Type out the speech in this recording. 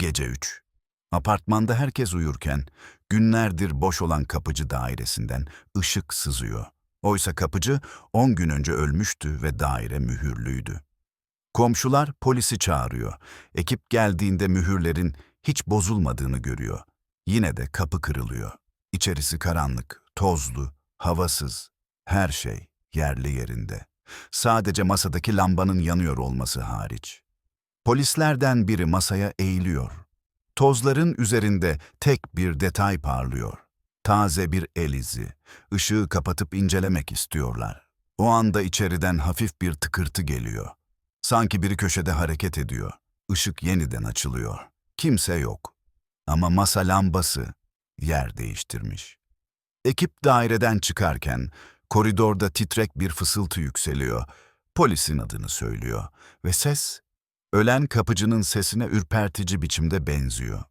Gece 3. Apartmanda herkes uyurken günlerdir boş olan kapıcı dairesinden ışık sızıyor. Oysa kapıcı 10 gün önce ölmüştü ve daire mühürlüydü. Komşular polisi çağırıyor. Ekip geldiğinde mühürlerin hiç bozulmadığını görüyor. Yine de kapı kırılıyor. İçerisi karanlık, tozlu, havasız. Her şey yerli yerinde. Sadece masadaki lambanın yanıyor olması hariç. Polislerden biri masaya eğiliyor. Tozların üzerinde tek bir detay parlıyor. Taze bir el izi. Işığı kapatıp incelemek istiyorlar. O anda içeriden hafif bir tıkırtı geliyor. Sanki biri köşede hareket ediyor. Işık yeniden açılıyor. Kimse yok. Ama masa lambası yer değiştirmiş. Ekip daireden çıkarken koridorda titrek bir fısıltı yükseliyor. Polisin adını söylüyor ve ses ölen kapıcının sesine ürpertici biçimde benziyor.